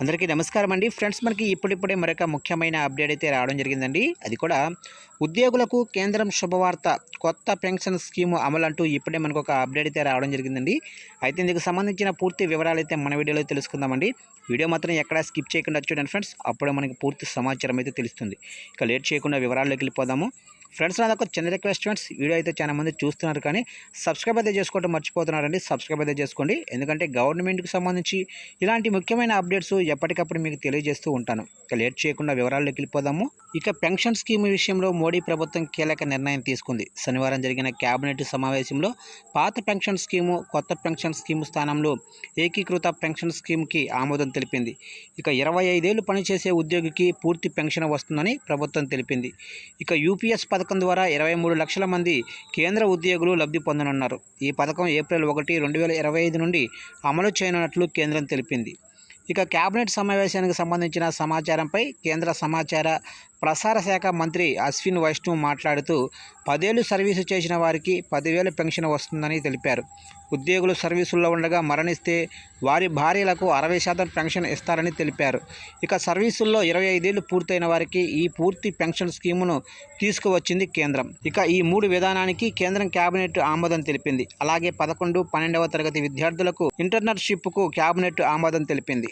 అందరికీ నమస్కారం అండి. ఫ్రెండ్స్ మనకి ఇప్పుడిప్పుడే మరొక ముఖ్యమైన అప్డేట్ అయితే రావడం జరిగిందండి. అది కూడా ఉద్యోగులకు కేంద్రం శుభవార్త కొత్త పెన్షన్ స్కీము అమలు అంటూ ఇప్పుడే మనకు ఒక అప్డేట్ అయితే రావడం జరిగిందండి. అయితే ఇందుకు సంబంధించిన పూర్తి వివరాలు అయితే మన వీడియోలో తెలుసుకుందామండి. వీడియో మాత్రం ఎక్కడా స్కిప్ చేయకుండా చూడండి ఫ్రెండ్స్. అప్పుడే మనకి పూర్తి సమాచారం అయితే తెలుస్తుంది. ఇక లేట్ చేయకుండా వివరాల్లోకి వెళ్ళిపోదాము. ఫ్రెండ్స్ నాది ఒక చిన్న రిక్వెస్ట్ ఫ్రెండ్స్ వీడియో అయితే చాలా మంది చూస్తున్నారు కానీ సబ్స్క్రైబ్ అయితే చేసుకోవడం మర్చిపోతున్నారండి. సబ్స్క్రైబ్ అయితే చేసుకోండి. ఎందుకంటే గవర్నమెంట్కి సంబంధించి ఇలాంటి ముఖ్యమైన అప్డేట్స్ ఎప్పటికప్పుడు మీకు తెలియజేస్తూ ఉంటాను. ఇక లేట్ చేయకుండా వివరాల్లోకి వెళ్ళిపోదాము. ఇక పెన్షన్ స్కీమ్ విషయంలో మోడీ ప్రభుత్వం కీలక నిర్ణయం తీసుకుంది. శనివారం జరిగిన కేబినెట్ సమావేశంలో పాత పెన్షన్ స్కీము కొత్త పెన్షన్ స్కీము స్థానంలో ఏకీకృత పెన్షన్ స్కీమ్కి ఆమోదం తెలిపింది. ఇక ఇరవై ఐదేళ్ళు పనిచేసే ఉద్యోగికి పూర్తి పెన్షన్ వస్తుందని ప్రభుత్వం తెలిపింది. ఇక యూపీఎస్ పథకం ద్వారా ఇరవై మూడు లక్షల మంది కేంద్ర ఉద్యోగులు లబ్ధి పొందనున్నారు. ఈ పథకం ఏప్రిల్ ఒకటి రెండు వేల ఇరవై ఐదు నుండి అమలు చేయనున్నట్లు కేంద్రం తెలిపింది. ఇక కేబినెట్ సమావేశానికి సంబంధించిన సమాచారంపై కేంద్ర సమాచార ప్రసార శాఖ మంత్రి అశ్విన్ వైష్ణవ్ మాట్లాడుతూ పదేళ్ళు సర్వీసు చేసిన వారికి పదివేల పెన్షన్ వస్తుందని తెలిపారు. ఉద్యోగులు సర్వీసుల్లో ఉండగా మరణిస్తే వారి భార్యలకు అరవై శాతం పెన్షన్ ఇస్తారని తెలిపారు. ఇక సర్వీసుల్లో ఇరవై ఐదేళ్ళు పూర్తయిన వారికి ఈ పూర్తి పెన్షన్ స్కీమును తీసుకువచ్చింది కేంద్రం. ఇక ఈ మూడు విధానానికి కేంద్రం కేబినెట్ ఆమోదం తెలిపింది. అలాగే పదకొండు పన్నెండవ తరగతి విద్యార్థులకు ఇంటర్నర్షిప్కు కేబినెట్ ఆమోదం తెలిపింది.